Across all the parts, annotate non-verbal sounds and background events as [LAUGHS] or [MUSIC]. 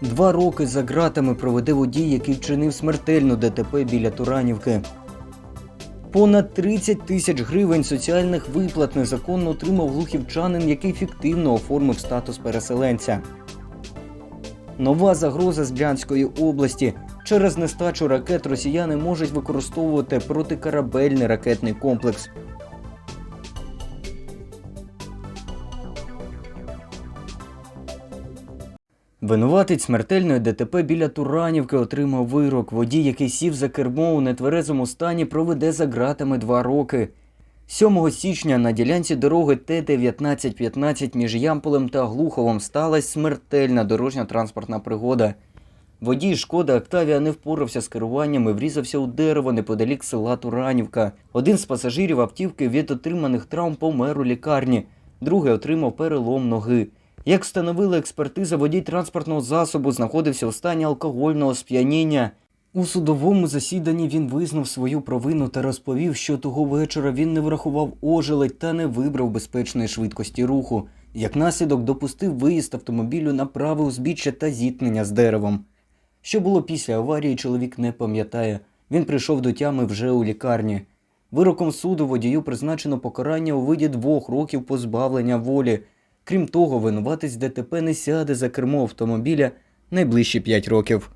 Два роки за ґратами проведе водій, який вчинив смертельну ДТП біля Туранівки. Понад 30 тисяч гривень соціальних виплат незаконно отримав глухівчанин, який фіктивно оформив статус переселенця. Нова загроза з Брянської області. Через нестачу ракет росіяни можуть використовувати протикорабельний ракетний комплекс. Винуватець смертельної ДТП біля Туранівки отримав вирок. Водій, який сів за кермо у нетверезому стані, проведе за ґратами два роки. 7 січня на ділянці дороги Т-1915 між Ямполем та Глуховом сталася смертельна дорожньо-транспортна пригода. Водій шкода Октавія не впорався з керуванням і врізався у дерево неподалік села Туранівка. Один з пасажирів автівки від отриманих травм помер у лікарні, другий отримав перелом ноги. Як встановила експертиза, водій транспортного засобу знаходився у стані алкогольного сп'яніння. У судовому засіданні він визнав свою провину та розповів, що того вечора він не врахував ожеледь та не вибрав безпечної швидкості руху. Як наслідок допустив виїзд автомобілю на праве узбіччя та зіткнення з деревом. Що було після аварії, чоловік не пам'ятає. Він прийшов до тями вже у лікарні. Вироком суду водію призначено покарання у виді двох років позбавлення волі. Крім того, винуватець ДТП не сяде за кермо автомобіля найближчі 5 років.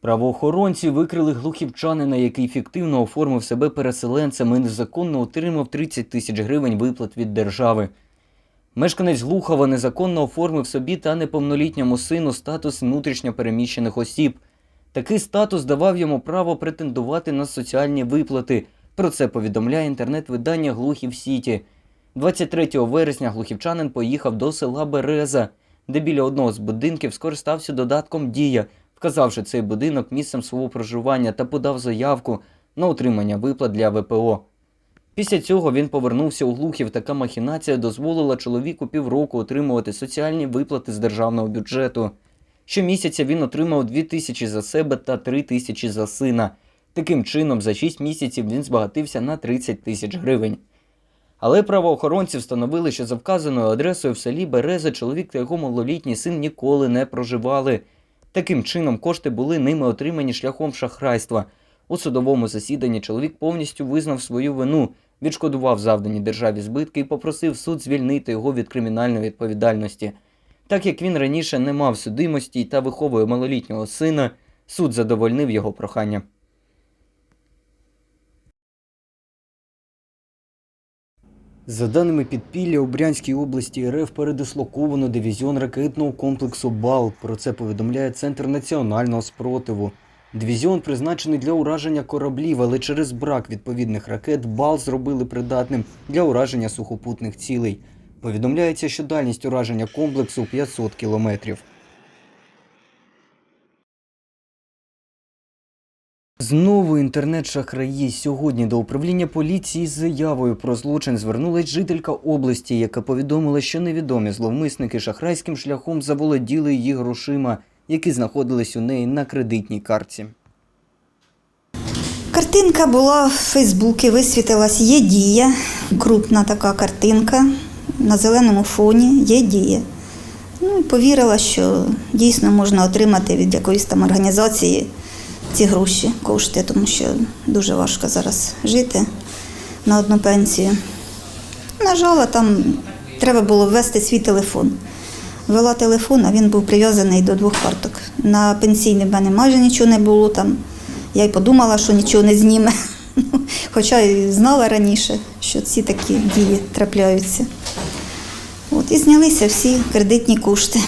Правоохоронці викрили глухівчанина, який фіктивно оформив себе переселенцем і незаконно отримав 30 тисяч гривень виплат від держави. Мешканець Глухова незаконно оформив собі та неповнолітньому сину статус внутрішньопереміщених осіб. Такий статус давав йому право претендувати на соціальні виплати. Про це повідомляє інтернет-видання Глухів Сіті. 23 вересня глухівчанин поїхав до села Береза, де біля одного з будинків скористався додатком Дія, вказавши цей будинок місцем свого проживання та подав заявку на отримання виплат для ВПО. Після цього він повернувся у Глухів. Така махінація дозволила чоловіку півроку отримувати соціальні виплати з державного бюджету. Щомісяця він отримав 2 тисячі за себе та 3 тисячі за сина. Таким чином, за 6 місяців він збагатився на 30 тисяч гривень. Але правоохоронці встановили, що за вказаною адресою в селі Береза чоловік та його малолітній син ніколи не проживали. Таким чином, кошти були ними отримані шляхом шахрайства. У судовому засіданні чоловік повністю визнав свою вину, відшкодував завдані державі збитки і попросив суд звільнити його від кримінальної відповідальності. Так як він раніше не мав судимості та виховує малолітнього сина, суд задовольнив його прохання. За даними підпілля, у Брянській області РФ передислоковано дивізіон ракетного комплексу БАЛ. Про це повідомляє Центр національного спротиву. Дивізіон призначений для ураження кораблів, але через брак відповідних ракет БАЛ зробили придатним для ураження сухопутних цілей. Повідомляється, що дальність ураження комплексу 500 кілометрів. Знову інтернет-шахраї. Сьогодні до управління поліції з заявою про злочин звернулась жителька області, яка повідомила, що невідомі зловмисники шахрайським шляхом заволоділи її грошима, які знаходились у неї на кредитній картці. Картинка була в Фейсбуці, висвітилась є дія, крупна така картинка на зеленому фоні є дія. Ну і повірила, що дійсно можна отримати від якоїсь там організації ці гроші, кошти, тому що дуже важко зараз жити на одну пенсію. Нажала там, треба було ввести свій телефон. Ввела телефон, а він був прив'язаний до двох карток. На пенсійний в мене майже нічого не було там. Я й подумала, що нічого не зніме. [LAUGHS] Хоча і знала раніше, що ці такі дії трапляються. От, і знялися всі кредитні кошти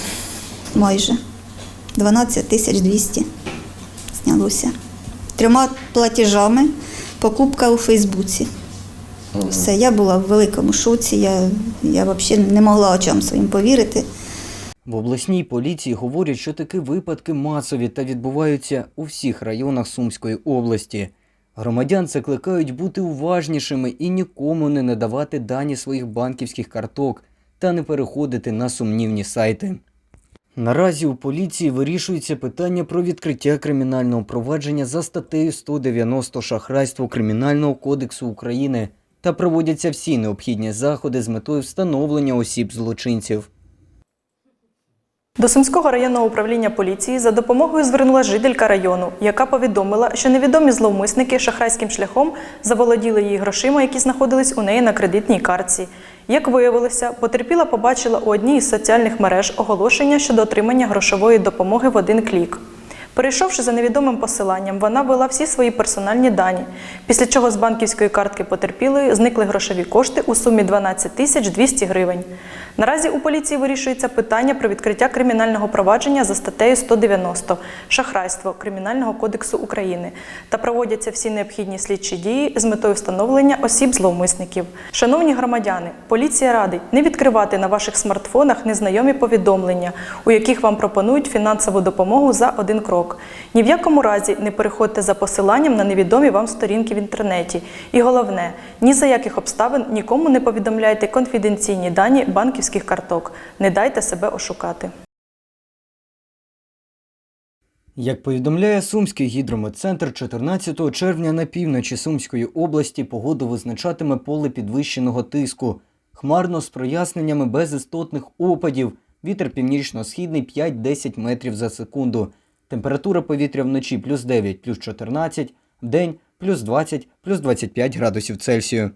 майже 12 тисяч 200 знялося. Трьома платежами покупка у Фейсбуці. Все, я була в великому шоці, я, я взагалі не могла очам своїм повірити. В обласній поліції говорять, що такі випадки масові та відбуваються у всіх районах Сумської області. Громадян закликають бути уважнішими і нікому не надавати дані своїх банківських карток та не переходити на сумнівні сайти. Наразі у поліції вирішується питання про відкриття кримінального провадження за статтею 190 шахрайство Кримінального кодексу України та проводяться всі необхідні заходи з метою встановлення осіб злочинців. До Сумського районного управління поліції за допомогою звернулася жителька району, яка повідомила, що невідомі зловмисники шахрайським шляхом заволоділи її грошима, які знаходились у неї на кредитній картці. Як виявилося, потерпіла побачила у одній із соціальних мереж оголошення щодо отримання грошової допомоги в один клік. Перейшовши за невідомим посиланням, вона ввела всі свої персональні дані, після чого з банківської картки потерпілої зникли грошові кошти у сумі 12 тисяч 200 гривень. Наразі у поліції вирішується питання про відкриття кримінального провадження за статтею 190 шахрайство Кримінального кодексу України та проводяться всі необхідні слідчі дії з метою встановлення осіб зловмисників. Шановні громадяни, поліція радить не відкривати на ваших смартфонах незнайомі повідомлення, у яких вам пропонують фінансову допомогу за один крок. Ні в якому разі не переходьте за посиланням на невідомі вам сторінки в інтернеті. І головне, ні за яких обставин нікому не повідомляйте конфіденційні дані банківських карток. Не дайте себе ошукати. Як повідомляє Сумський гідрометцентр, 14 червня на півночі Сумської області погоду визначатиме поле підвищеного тиску. Хмарно з проясненнями без істотних опадів. Вітер північно-східний 5-10 метрів за секунду. Температура повітря вночі плюс 9, плюс 14, вдень плюс 20, плюс 25 градусів Цельсію.